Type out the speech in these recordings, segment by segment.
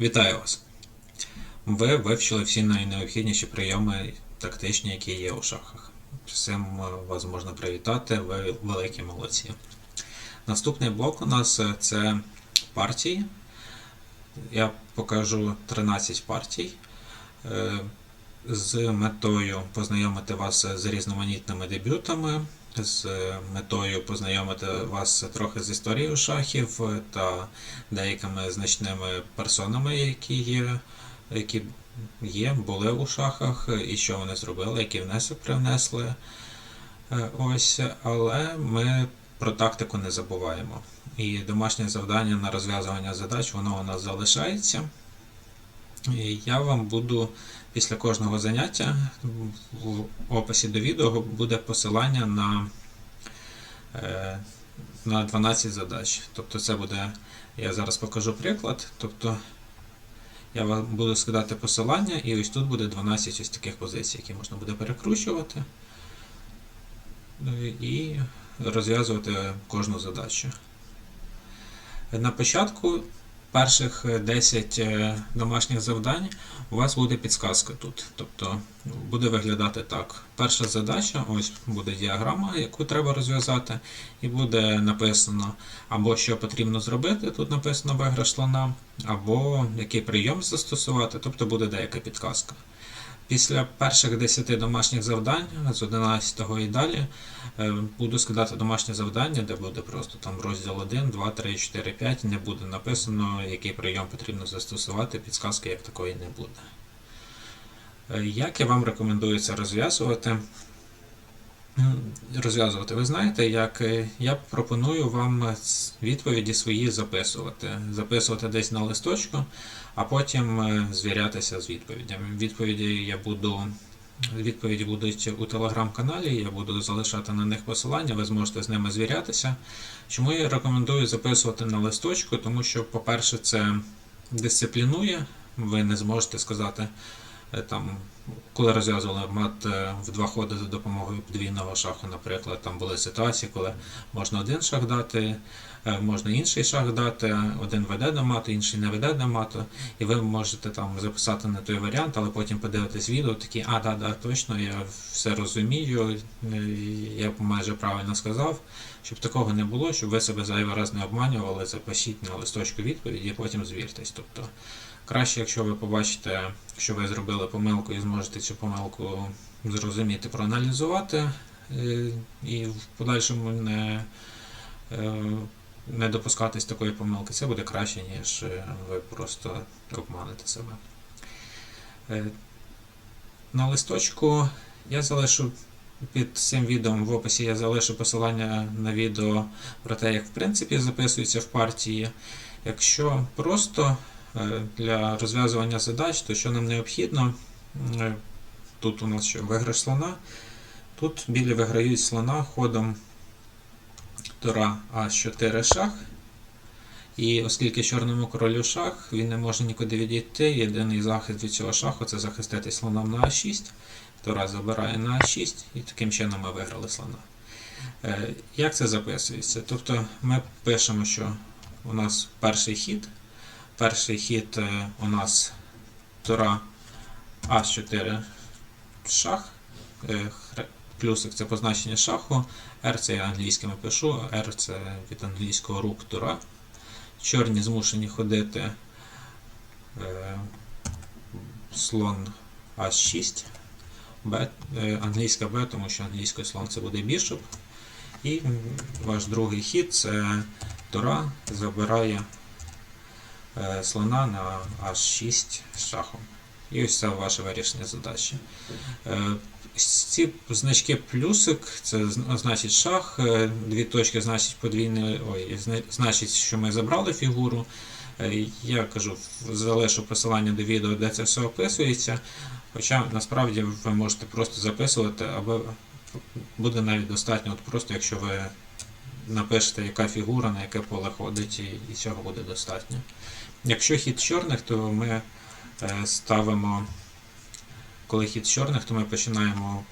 Вітаю вас! Ви вивчили всі найнеобхідніші прийоми тактичні, які є у шахах. Цим е, вас можна привітати, ви великі молодці. Наступний блок у нас е, це партії. Я покажу 13 партій е, з метою познайомити вас з різноманітними дебютами, з метою познайомити вас трохи з історією шахів е, та деякими значними персонами, які є, які є, були у шахах, і що вони зробили, який внесок привнесли. Е, Ось, але ми про тактику не забуваємо. І домашнє завдання на розв'язування задач, воно у нас залишається. Я вам буду після кожного заняття в описі до відео буде посилання на, е, на 12 задач. Тобто це буде, я зараз покажу приклад. Тобто я вам буду скидати посилання, і ось тут буде 12 ось таких позицій, які можна буде перекручувати е, і розв'язувати кожну задачу. На початку перших 10 е, домашніх завдань у вас буде підсказка тут. Тобто буде виглядати так. Перша задача, ось буде діаграма, яку треба розв'язати, і буде написано або що потрібно зробити, тут написано виграш слона, або який прийом застосувати, тобто буде деяка підказка. Після перших 10 домашніх завдань з 11 і далі е, буду складати домашнє завдання, де буде просто там розділ 1, 2, 3, 4, 5, не буде написано, який прийом потрібно застосувати, підсказки як такої не буде. Е, Як я вам рекомендую це розв'язувати? Розв'язувати, ви знаєте, як е, я пропоную вам відповіді свої записувати. Записувати десь на листочку, а потім е, звірятися з відповідями. Відповіді я буду. Відповіді будуть у телеграм-каналі, я буду залишати на них посилання, ви зможете з ними звірятися. Чому я рекомендую записувати на листочку? Тому що, по-перше, це дисциплінує, ви не зможете сказати, там, коли розв'язували мат е, в два ходи за допомогою подвійного шаху, наприклад, там були ситуації, коли можна один шах дати, е, можна інший шах дати, один веде до мату, інший не веде до мату, і ви можете там записати не той варіант, але потім подивитись відео, такі, а, да, да, точно, я все розумію, е, я майже правильно сказав. Щоб такого не було, щоб ви себе зайвий раз не обманювали, запишіть на листочку відповіді і потім звіртесь. Тобто краще, якщо ви побачите, що ви зробили помилку і зможете цю помилку зрозуміти, проаналізувати е, і в подальшому не, е, не допускатись такої помилки, це буде краще, ніж е, ви просто обманете себе. На листочку я залишу під цим відео в описі я залишу посилання на відео про те, як в принципі записується в партії. Якщо просто для розв'язування задач, то що нам необхідно? Е, Тут у нас що виграш слона. Тут білі виграють слона ходом Тура А4 шах. І оскільки чорному королю шах, він не може нікуди відійти. Єдиний захист від цього шаху це захистити слоном на А6. Тура забирає на А6, і таким чином ми виграли слона. Е, Як це записується? Тобто ми пишемо, що у нас перший хід. Перший хід е, у нас Тура А4 шах. Е, Плюсик це позначення шаху. R це я англійськими пишу, R це від англійського рук Тура. Чорні змушені ходити е, слон А6. Б, англійська Б, тому що англійською слон це буде бішоп. І ваш другий хід це Тура забирає слона на H6 з шахом. І ось це ваше вирішення задачі. Е, ці значки плюсик, це значить шах, е, дві точки значить подвійне, ой, значить, що ми забрали фігуру. Е, Я кажу, залишу посилання до відео, де це все описується. Хоча насправді ви можете просто записувати, або буде навіть достатньо, от просто якщо ви напишете, яка фігура, на яке поле ходить, і, цього буде достатньо. Якщо хід чорних, то ми е, ставимо, коли хід чорних, то ми починаємо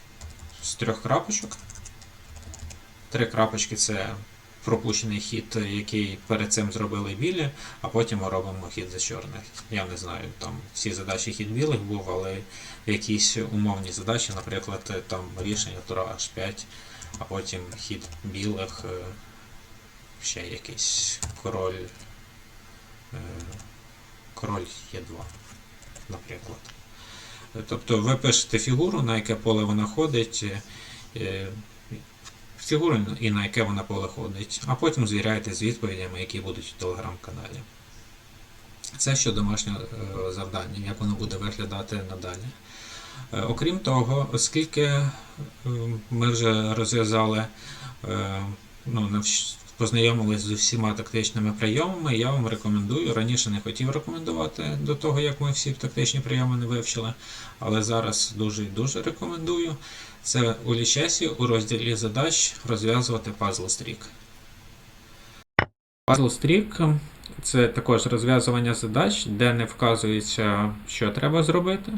з трьох крапочок. Три крапочки це пропущений хід, який перед цим зробили білі, а потім ми робимо хід за чорних. Я не знаю, там всі задачі хід білих був, але якісь умовні задачі, наприклад, там рішення тура H5, а потім хід білих, е, ще якийсь король. е, Король Е2, наприклад. Е, Тобто ви пишете фігуру, на яке поле вона ходить, е, фігуру і на яке вона поле ходить, а потім звіряєте з відповідями, які будуть в телеграм-каналі. Це що домашнє е, завдання, як воно буде виглядати надалі. Е, Окрім того, оскільки е, ми вже розв'язали, е, ну, познайомились з усіма тактичними прийомами, я вам рекомендую. Раніше не хотів рекомендувати до того, як ми всі тактичні прийоми не вивчили, але зараз дуже і дуже рекомендую. Це у лічесі у розділі задач розв'язувати пазл стрік. Пазл стрік це також розв'язування задач, де не вказується, що треба зробити.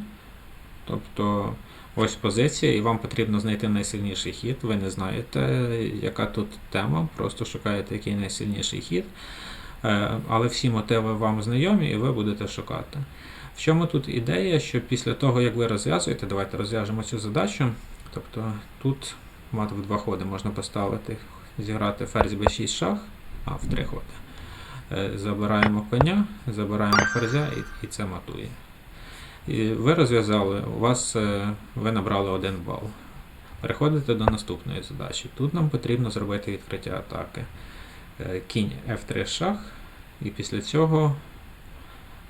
Тобто ось позиція, і вам потрібно знайти найсильніший хід. Ви не знаєте, яка тут тема, просто шукаєте, який найсильніший хід. Е, Але всі мотиви вам знайомі, і ви будете шукати. В чому тут ідея, що після того, як ви розв'язуєте, давайте розв'яжемо цю задачу. Тобто тут мат в два ходи можна поставити, зіграти ферзь b6 шах, а в три ходи. Е, Забираємо коня, забираємо ферзя і це матує. І ви розв'язали, у вас е, ви набрали один бал. Переходите до наступної задачі. Тут нам потрібно зробити відкриття атаки. Е, Кінь F3 шах, і після цього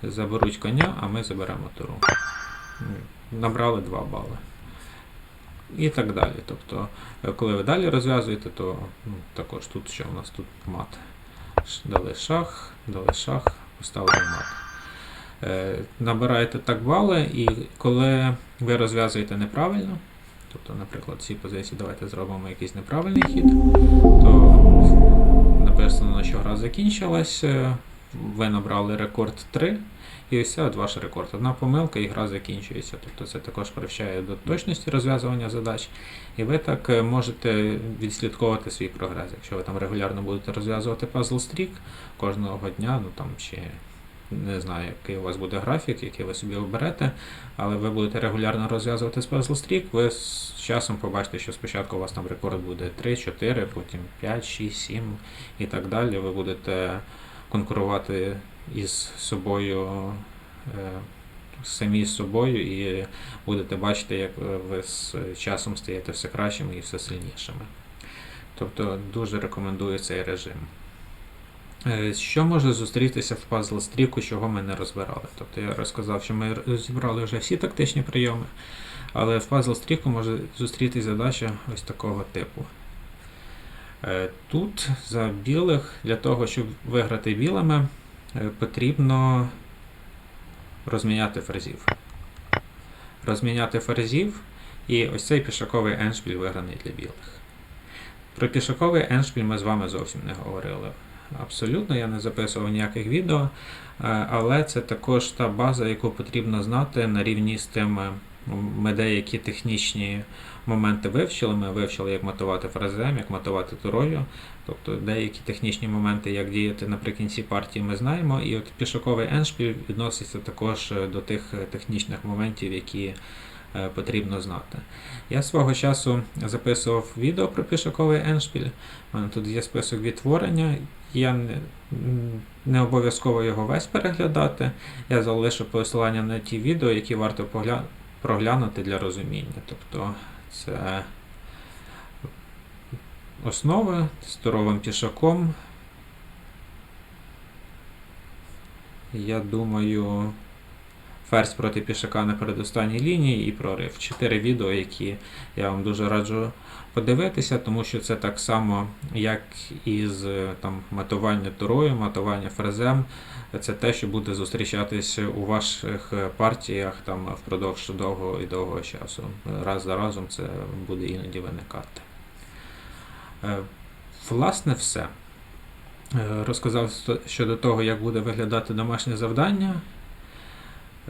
заберуть коня, а ми заберемо туру. Набрали 2 бали. І так далі. Тобто, е, коли ви далі розв'язуєте, то ну, також тут що у нас тут мат. Дали шах, дали шах, поставили мат. Е, Набираєте так бали, і коли ви розв'язуєте неправильно, тобто, наприклад, ці позиції давайте зробимо якийсь неправильний хід, то написано, що гра закінчилась, е, ви набрали рекорд 3, і ось це от ваш рекорд. Одна помилка і гра закінчується. Тобто це також привчає до точності розв'язування задач. І ви так е, можете відслідковувати свій прогрес. Якщо ви там регулярно будете розв'язувати пазл стрік кожного дня, ну там чи не знаю, який у вас буде графік, який ви собі оберете, але ви будете регулярно розв'язувати Puzzle Streak, ви з часом побачите, що спочатку у вас там рекорд буде 3, 4, потім 5, 6, 7 і так далі. Ви будете конкурувати із собою, е, самі з собою, і будете бачити, як ви з часом стаєте все кращими і все сильнішими. Тобто дуже рекомендую цей режим. Е, Що може зустрітися в пазл стріку, чого ми не розбирали? Тобто я розказав, що ми розібрали вже всі тактичні прийоми, але в пазл стріку може зустрітися задача ось такого типу. Е, Тут за білих, для того, щоб виграти білими, е, потрібно розміняти ферзів. Розміняти ферзів, і ось цей пішаковий еншпіль виграний для білих. Про пішаковий еншпіль ми з вами зовсім не говорили. Абсолютно, я не записував ніяких відео, е, але це також та база, яку потрібно знати на рівні з тими. Ми деякі технічні моменти вивчили. Ми вивчили, як матувати фразем, як матувати турою. Тобто деякі технічні моменти, як діяти наприкінці партії, ми знаємо. І от пішоковий еншпіль відноситься також е, до тих е, технічних моментів, які е, потрібно знати. Я свого часу записував відео про пішоковий еншпіль. У мене тут є список відтворення. Я не, не обов'язково його весь переглядати. Я залишу посилання на ті відео, які варто погля... проглянути для розуміння. Тобто це основи з туровим пішаком. Я думаю, ферзь проти пішака на передостанній лінії і прорив. Чотири відео, які я вам дуже раджу подивитися, тому що це так само, як і з там, матування турою, матування фрезем. Це те, що буде зустрічатись у ваших партіях там впродовж довгого і довгого часу. Раз за разом це буде іноді виникати. Е, Власне, все. Е, Розказав щодо того, як буде виглядати домашнє завдання.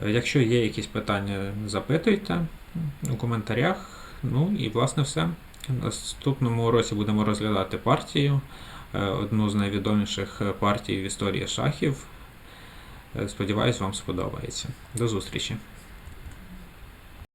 Е, Якщо є якісь питання, запитуйте у коментарях. Ну і власне все. Наступному уроці будемо розглядати партію. е, одну з найвідоміших партій в історії шахів. Е, Сподіваюсь, вам сподобається. До зустрічі!